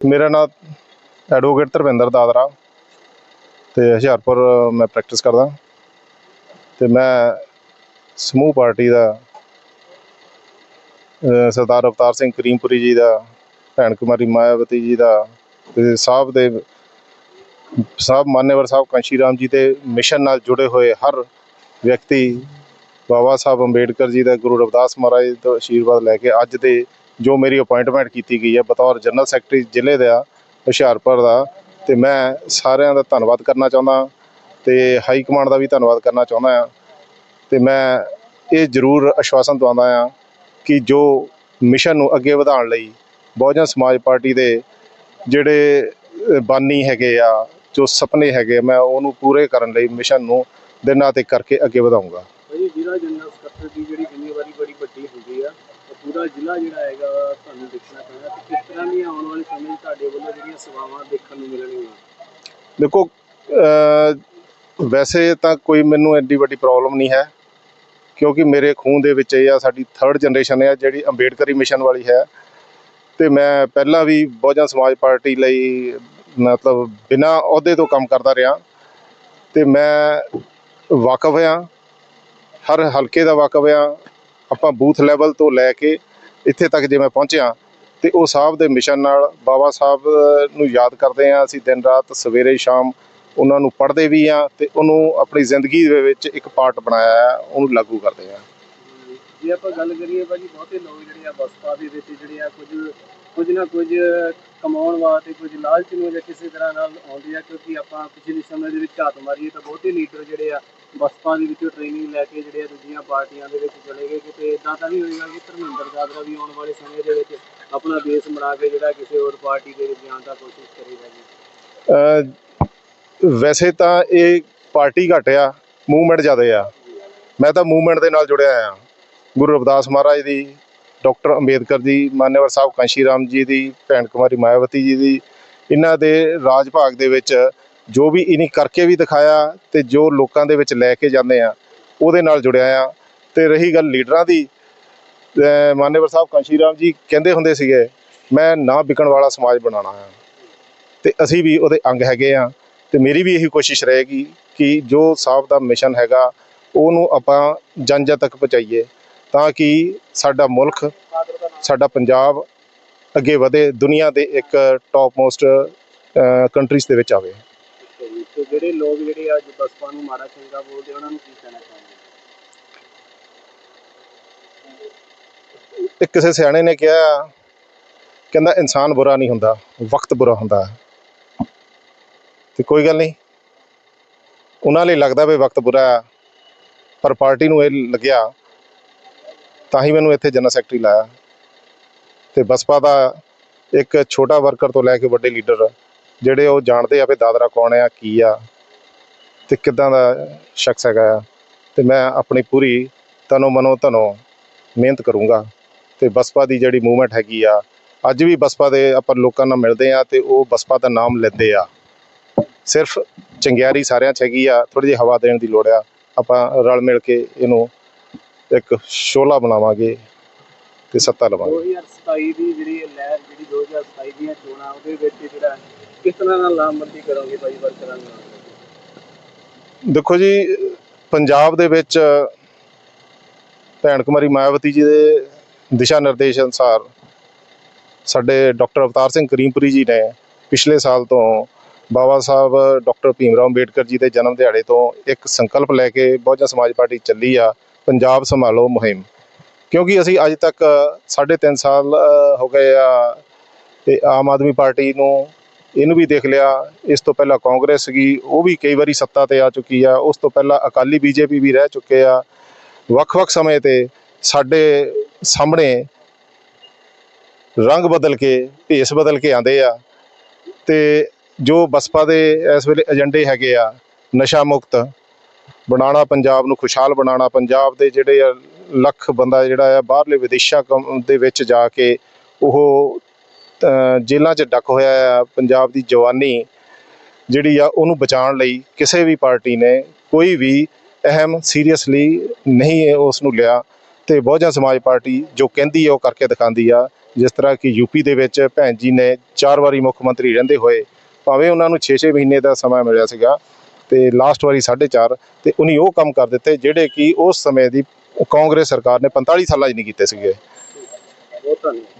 ਮੇਰਾ ਨਾਮ ਐਡਵੋਕੇਟ ਧਰਮਿੰਦਰ ਦਾਦਰਾ ਤੇ ਹੁਸ਼ਿਆਰਪੁਰ ਮੈਂ ਪ੍ਰੈਕਟਿਸ ਕਰਦਾ। ਤੇ ਮੈਂ ਸਮੂਹ ਪਾਰਟੀ ਦਾ ਸਰਦਾਰ ਅਵਤਾਰ ਸਿੰਘ ਕਰੀਮਪੁਰੀ ਜੀ ਦਾ, ਭੈਣ ਕੁਮਾਰੀ ਮਾਇਆਵਤੀ ਜੀ ਦਾ ਤੇ ਸਾਹਿਬ ਦੇ, ਸਾਹਿਬ ਮਾਨੇਵਰ ਸਾਹਿਬ ਕਾਂਸ਼ੀ ਰਾਮ ਜੀ ਦੇ ਮਿਸ਼ਨ ਨਾਲ ਜੁੜੇ ਹੋਏ ਹਰ ਵਿਅਕਤੀ ਬਾਬਾ ਸਾਹਿਬ ਅੰਬੇਡਕਰ ਜੀ ਦਾ ਗੁਰੂ ਰਵਿਦਾਸ ਮਹਾਰਾਜ ਤੋਂ ਆਸ਼ੀਰਵਾਦ ਲੈ ਕੇ ਅੱਜ ਦੇ ਜੋ ਮੇਰੀ ਅਪਾਇੰਟਮੈਂਟ ਕੀਤੀ ਗਈ ਹੈ ਬਤੌਰ ਜਨਰਲ ਸੈਕਟਰੀ ਜ਼ਿਲ੍ਹੇ ਦਾ ਹੁਸ਼ਿਆਰਪੁਰ ਦਾ ਤੇ ਮੈਂ ਸਾਰਿਆਂ ਦਾ ਧੰਨਵਾਦ ਕਰਨਾ ਚਾਹੁੰਦਾ ਤੇ ਹਾਈ ਕਮਾਂਡ ਦਾ ਵੀ ਧੰਨਵਾਦ ਕਰਨਾ ਚਾਹੁੰਦਾ ਹਾਂ ਤੇ ਮੈਂ ਇਹ ਜ਼ਰੂਰ ਆਸ਼ਵਾਸਨ ਦਵਾਉਂਦਾ ਹਾਂ ਕਿ ਜੋ ਮਿਸ਼ਨ ਨੂੰ ਅੱਗੇ ਵਧਾਉਣ ਲਈ ਬਹੁਜਨ ਸਮਾਜ ਪਾਰਟੀ ਦੇ ਜਿਹੜੇ ਬਾਨੀ ਹੈਗੇ ਆ ਜੋ ਸੁਪਨੇ ਹੈਗੇ ਆ, ਮੈਂ ਉਹਨੂੰ ਪੂਰੇ ਕਰਨ ਲਈ ਮਿਸ਼ਨ ਨੂੰ ਦਿਨਾਂ ਤੇ ਕਰਕੇ ਅੱਗੇ ਵਧਾਊਂਗਾ ਭਾਜੀ ਜ਼ਿਲ੍ਹਾ ਜਨਰਲ ਸਕੱਤਰ ਦੀ ਜਿਹੜੀ ਜ਼ਿੰਮੇਵਾਰੀ ਬੜੀ ਵੱਡੀ ਹੁੰਦੀ ਆ ਪੂਰਾ ਜ਼ਿਲ੍ਹਾ ਜਿਹੜਾ ਹੈਗਾ ਤੁਹਾਨੂੰ ਦੇਖਣਾ ਪੈਣਾ ਤੇ ਕਿਸ ਤਰ੍ਹਾਂ ਦੀਆਂ ਆਉਣ ਵਾਲੇ ਸਮੇਂ ਤੁਹਾਡੇ ਵੱਲੋਂ ਜਿਹੜੀਆਂ ਸੇਵਾਵਾਂ ਦੇਖਣ ਨੂੰ ਮਿਲਣਗੀਆਂ? ਦੇਖੋ ਵੈਸੇ ਤਾਂ ਕੋਈ ਮੈਨੂੰ ਐਡੀ ਵੱਡੀ ਪ੍ਰੋਬਲਮ ਨਹੀਂ ਹੈ, ਕਿਉਂਕਿ ਮੇਰੇ ਖੂਨ ਦੇ ਵਿੱਚ ਇਹ ਆ, ਸਾਡੀ ਥਰਡ ਜਨਰੇਸ਼ਨ ਹੈ ਜਿਹੜੀ ਅੰਬੇਡਕਰੀ ਮਿਸ਼ਨ ਵਾਲੀ ਹੈ। ਤੇ ਮੈਂ ਪਹਿਲਾਂ ਵੀ ਬਹੁਜਨ ਸਮਾਜ ਪਾਰਟੀ ਲਈ ਮਤਲਬ ਬਿਨਾਂ ਅਹੁਦੇ ਤੋਂ ਕੰਮ ਕਰਦਾ ਰਿਹਾ। ਤੇ ਮੈਂ ਵਾਕਫ ਹਾਂ ਹਰ ਹਲਕੇ ਦਾ ਵਾਕਫ ਹਾਂ ਆਪਾਂ ਬੂਥ ਲੈਵਲ ਤੋਂ ਲੈ ਕੇ ਇੱਥੇ ਤੱਕ ਜੇ ਮੈਂ ਪਹੁੰਚਿਆ, ਤੇ ਉਹ ਸਾਹਿਬ ਦੇ ਮਿਸ਼ਨ ਨਾਲ ਬਾਬਾ ਸਾਹਿਬ ਨੂੰ ਯਾਦ ਕਰਦੇ ਆ ਅਸੀਂ ਦਿਨ ਰਾਤ ਸਵੇਰੇ ਸ਼ਾਮ ਉਹਨਾਂ ਨੂੰ ਪੜ੍ਹਦੇ ਵੀ ਆ ਤੇ ਉਹਨੂੰ ਆਪਣੀ ਜ਼ਿੰਦਗੀ ਦੇ ਵਿੱਚ ਇੱਕ ਪਾਰਟ ਬਣਾਇਆ ਹੈ, ਉਹਨੂੰ ਲਾਗੂ ਕਰਦੇ ਆ ਜੇ ਆਪਾਂ ਗੱਲ ਕਰੀਏ ਭਾਜੀ, ਬਹੁਤੇ ਲੋਕ ਜਿਹੜੇ ਆ ਬਸਪਾ ਦੇ ਵਿੱਚ ਜਿਹੜੇ ਆ ਕੁਝ ਕੁਝ ਨਾ ਕੁਝ ਕਮਾਉਣ ਵਾਸਤੇ ਕੁਝ ਲਾਲਚ ਨੂੰ ਜਾਂ ਕਿਸੇ ਤਰ੍ਹਾਂ ਨਾਲ ਆਉਂਦੇ ਆ, ਕਿਉਂਕਿ ਆਪਾਂ ਪਿਛਲੇ ਸਮੇਂ ਦੇ ਵਿੱਚ ਝਾਤ ਮਾਰੀਏ ਤਾਂ ਬਹੁਤੇ ਲੀਡਰ ਜਿਹੜੇ ਆ ਬਸਪਾ ਦੇ ਵਿੱਚੋਂ ਟ੍ਰੇਨਿੰਗ ਲੈ ਕੇ ਜਿਹੜੇ ਆ ਦੂਜੀਆਂ ਪਾਰਟੀਆਂ ਦੇ ਵਿੱਚ ਚਲੇ ਗਏ ਕਿਤੇ ਇਦਾਂ ਤਾਂ ਨਹੀਂ ਹੋਏਗਾ ਕਿ ਧਰਮਿੰਦਰ ਦਾਦਰਾ ਵੀ ਆਉਣ ਵਾਲੇ ਸਮੇਂ ਦੇ ਵਿੱਚ ਆਪਣਾ ਬੇਸ ਬਣਾ ਕੇ ਜਿਹੜਾ ਕਿਸੇ ਹੋਰ ਪਾਰਟੀ ਦੇ ਵਿੱਚ ਜਾਣ ਦਾ ਕੋਸ਼ਿਸ਼ ਕਰੇਗਾ ਜੀ। ਵੈਸੇ ਤਾਂ ਇਹ ਪਾਰਟੀ ਘੱਟ ਆ ਮੂਵਮੈਂਟ ਜ਼ਿਆਦਾ ਆ। ਮੈਂ ਤਾਂ ਮੂਵਮੈਂਟ ਦੇ ਨਾਲ ਜੁੜਿਆ ਆ ਗੁਰੂ ਰਵਿਦਾਸ ਮਹਾਰਾਜ ਦੀ, ਡਾਕਟਰ ਅੰਬੇਦਕਰ ਜੀ ਮਾਨਯਵਰ ਸਾਹਿਬ ਕਾਂਸ਼ੀ ਰਾਮ ਜੀ ਦੀ, ਭੈਣ ਕੁਮਾਰੀ ਮਾਇਆਵਤੀ ਜੀ ਦੀ, ਇਹਨਾਂ ਦੇ ਰਾਜ ਭਾਗ ਦੇ ਵਿੱਚ ਜੋ ਵੀ ਇਨੀ ਕਰਕੇ ਵੀ ਦਿਖਾਇਆ ਤੇ ਜੋ ਲੋਕਾਂ ਦੇ ਵਿੱਚ ਲੈ ਕੇ ਜਾਂਦੇ ਆ, ਉਹਦੇ ਨਾਲ ਜੁੜਿਆ ਆ। ਤੇ ਰਹੀ ਗੱਲ ਲੀਡਰਾਂ ਦੀ, ਅਹ ਸਾਹਿਬ ਕਾਂਸ਼ੀ ਜੀ ਕਹਿੰਦੇ ਹੁੰਦੇ ਸੀਗੇ, ਮੈਂ ਨਾ ਵਿਕਣ ਵਾਲਾ ਸਮਾਜ ਬਣਾਉਣਾ ਆ। ਤੇ ਅਸੀਂ ਵੀ ਉਹਦੇ ਅੰਗ ਹੈਗੇ ਆ ਤੇ ਮੇਰੀ ਵੀ ਇਹੀ ਕੋਸ਼ਿਸ਼ ਰਹੇਗੀ ਕਿ ਜੋ ਸਾਹਿਬ ਦਾ ਮਿਸ਼ਨ ਹੈਗਾ, ਉਹਨੂੰ ਆਪਾਂ ਜਨ ਜਨ ਤੱਕ ਪਹੁੰਚਾਈਏ ਤਾਂ ਕਿ ਸਾਡਾ ਮੁਲਕ, ਸਾਡਾ ਪੰਜਾਬ ਅੱਗੇ ਵਧੇ, ਦੁਨੀਆ ਦੇ ਇੱਕ ਟੌਪ ਮੋਸਟ ਕੰਟਰੀਜ਼ ਦੇ ਵਿੱਚ ਆਵੇ। ਤੇ ਜਿਹੜੇ ਲੋਕ ਜਿਹੜੇ ਅੱਜ ਬਸਪਾ ਨੂੰ ਮਾੜਾ ਚੰਗਾ ਬੋਲਦੇ ਉਹਨਾਂ ਨੂੰ ਕੀ ਕਹਿਣਾ ਚਾਹੁੰਦੇ ਇੱਕ ਕਿਸੇ ਸਿਆਣੇ ਨੇ ਕਿਹਾ, ਕਹਿੰਦਾ ਇਨਸਾਨ ਬੁਰਾ ਨਹੀਂ ਹੁੰਦਾ, ਵਕਤ ਬੁਰਾ ਹੁੰਦਾ ਤੇ ਕੋਈ ਗੱਲ ਨਹੀਂ। ਉਹਨਾਂ ਲਈ ਲੱਗਦਾ ਵੀ ਵਕਤ ਬੁਰਾ ਹੈ, ਪਰ ਪਾਰਟੀ ਨੂੰ ਇਹ ਲੱਗਿਆ, ਤਾਂ ਹੀ ਮੈਨੂੰ ਇੱਥੇ ਜਨਰਲ ਸੈਕਟਰੀ ਲਾਇਆ। ਤੇ ਬਸਪਾ ਦਾ ਇੱਕ ਛੋਟਾ ਵਰਕਰ ਤੋਂ ਲੈ ਕੇ ਵੱਡੇ ਲੀਡਰ ਜਿਹੜੇ ਉਹ ਜਾਣਦੇ ਆ ਵੀ ਦਾਦਰਾ ਕੌਣ ਆ, ਕੀ ਆ ਤੇ ਕਿੱਦਾਂ ਦਾ ਸ਼ਖਸ ਹੈਗਾ ਆ। ਤੇ ਮੈਂ ਆਪਣੀ ਪੂਰੀ ਤਨੋ ਮਨੋ ਧਨੋ ਮਿਹਨਤ ਕਰੂੰਗਾ। ਤੇ ਬਸਪਾ ਦੀ ਜਿਹੜੀ ਮੂਵਮੈਂਟ ਹੈਗੀ ਆ, ਅੱਜ ਵੀ ਬਸਪਾ ਦੇ ਆਪਾਂ ਲੋਕਾਂ ਨਾਲ ਮਿਲਦੇ ਆ ਤੇ ਉਹ ਬਸਪਾ ਦਾ ਨਾਮ ਲੈਂਦੇ ਆ। ਸਿਰਫ ਚੰਗਿਆਰੀ ਸਾਰਿਆਂ 'ਚ ਹੈਗੀ ਆ ਥੋੜੀ ਜਿਹੀ ਹਵਾ ਦੇਣ ਦੀ ਲੋੜ ਆ। ਆਪਾਂ ਰਲ ਮਿਲ ਕੇ ਇਹਨੂੰ ਇੱਕ ਸ਼ੋਲਾ ਬਣਾਵਾਂਗੇ ਤੇ ਸੱਤਾ ਲਵਾਂਗੇ। 2027 ਦੀ ਜਿਹੜੀ ਲਹਿਰ, ਜਿਹੜੀ 2027 ਦੀਆਂ ਚੋਣਾਂ, ਉਹਦੇ ਵਿੱਚ ਕਿਸ ਤਰ੍ਹਾਂ ਨਾਲ ਲਾਮਬੰਦੀ ਕਰੋਗੇ ਭਾਈ, ਵਰਕਰਾਂ ਨਾਲ? ਦੇਖੋ ਜੀ, ਪੰਜਾਬ ਦੇ ਵਿੱਚ ਭੈਣ ਕੁਮਾਰੀ ਮਾਇਆਵਤੀ ਜੀ ਦੇ ਦਿਸ਼ਾ ਨਿਰਦੇਸ਼ ਅਨੁਸਾਰ ਸਾਡੇ ਡਾਕਟਰ ਅਵਤਾਰ ਸਿੰਘ ਕਰੀਮਪੁਰੀ ਜੀ ਨੇ ਪਿਛਲੇ ਸਾਲ ਤੋਂ ਬਾਬਾ ਸਾਹਿਬ, ਡਾਕਟਰ ਭੀਮ ਰਾਓ ਅੰਬੇਡਕਰ ਜੀ ਦੇ ਜਨਮ ਦਿਹਾੜੇ ਤੋਂ ਇੱਕ ਸੰਕਲਪ ਲੈ ਕੇ ਬਹੁਜਨ ਸਮਾਜ ਪਾਰਟੀ ਚੱਲੀ ਆ, ਪੰਜਾਬ ਸੰਭਾਲੋ ਮੁਹਿੰਮ। ਕਿਉਂਕਿ ਅਸੀਂ ਅੱਜ ਤੱਕ 3.5 ਸਾਲ ਹੋ ਗਏ ਆ, ਤੇ ਆਮ ਆਦਮੀ ਪਾਰਟੀ ਨੂੰ ਇਹਨੂੰ ਵੀ ਦੇਖ ਲਿਆ, ਇਸ ਤੋਂ ਪਹਿਲਾਂ ਕਾਂਗਰਸ ਸੀਗੀ, ਉਹ ਵੀ ਕਈ ਵਾਰੀ ਸੱਤਾ ਤੇ ਆ ਚੁੱਕੀ ਆ, ਉਸ ਤੋਂ ਪਹਿਲਾਂ ਅਕਾਲੀ ਬੀਜੇਪੀ ਵੀ ਰਹਿ ਚੁੱਕੇ ਆ। ਵੱਖ-ਵੱਖ ਸਮੇਂ ਤੇ ਸਾਡੇ ਸਾਹਮਣੇ ਰੰਗ ਬਦਲ ਕੇ, ਭੇਸ ਬਦਲ ਕੇ ਆਂਦੇ ਆ। ਤੇ ਜੋ ਬਸਪਾ ਦੇ ਇਸ ਵੇਲੇ ਏਜੰਡੇ ਹੈਗੇ ਆ, ਨਸ਼ਾ ਮੁਕਤ, ਬਣਾਉਣਾ ਪੰਜਾਬ ਨੂੰ ਖੁਸ਼ਹਾਲ ਬਣਾਉਣਾ, ਪੰਜਾਬ ਦੇ ਜਿਹੜੇ ਆ ਲੱਖ ਬੰਦਾ ਜਿਹੜਾ ਆ, ਬਾਹਰਲੇ ਵਿਦੇਸ਼ਾਂ ਕੰ- ਦੇ ਵਿੱਚ ਜਾ ਕੇ ਉਹ ਜੇਲ੍ਹਾਂ 'ਚ ਡੱਕ ਹੋਇਆ ਆ, ਪੰਜਾਬ ਦੀ ਜਵਾਨੀ ਜਿਹੜੀ ਆ, ਉਹਨੂੰ ਬਚਾਉਣ ਲਈ ਕਿਸੇ ਵੀ ਪਾਰਟੀ ਨੇ ਕੋਈ ਵੀ ਅਹਿਮ, ਸੀਰੀਅਸਲੀ ਨਹੀਂ ਉਸ ਨੂੰ ਲਿਆ ਤੇ ਬਹੁਜਨ ਸਮਾਜ ਪਾਰਟੀ ਜੋ ਕਹਿੰਦੀ ਹੈ ਉਹ ਕਰਕੇ ਦਿਖਾਉਂਦੀ ਆ, ਜਿਸ ਤਰ੍ਹਾਂ ਕਿ ਯੂਪੀ ਦੇ ਵਿੱਚ ਭੈਣ ਜੀ ਨੇ ਚਾਰ ਵਾਰੀ ਮੁੱਖ ਮੰਤਰੀ ਰਹਿੰਦੇ ਹੋਏ ਭਾਵੇਂ ਉਹਨਾਂ ਨੂੰ 6-6 ਮਹੀਨੇ ਦਾ ਸਮਾਂ ਮਿਲਿਆ ਸੀਗਾ ਤੇ ਲਾਸਟ ਵਾਰੀ 4.5 ਤੇ ਉਨੀ ਉਹ ਕੰਮ ਕਰ ਦਿੱਤੇ ਜਿਹੜੇ ਕਿ ਉਸ ਸਮੇਂ ਦੀ ਕਾਂਗਰਸ ਸਰਕਾਰ ਨੇ 45 ਸਾਲਾਂ 'ਚ ਨਹੀਂ ਕੀਤੇ ਸੀਗੇ। ਬਹੁਤ ਧੰਨਵਾਦ।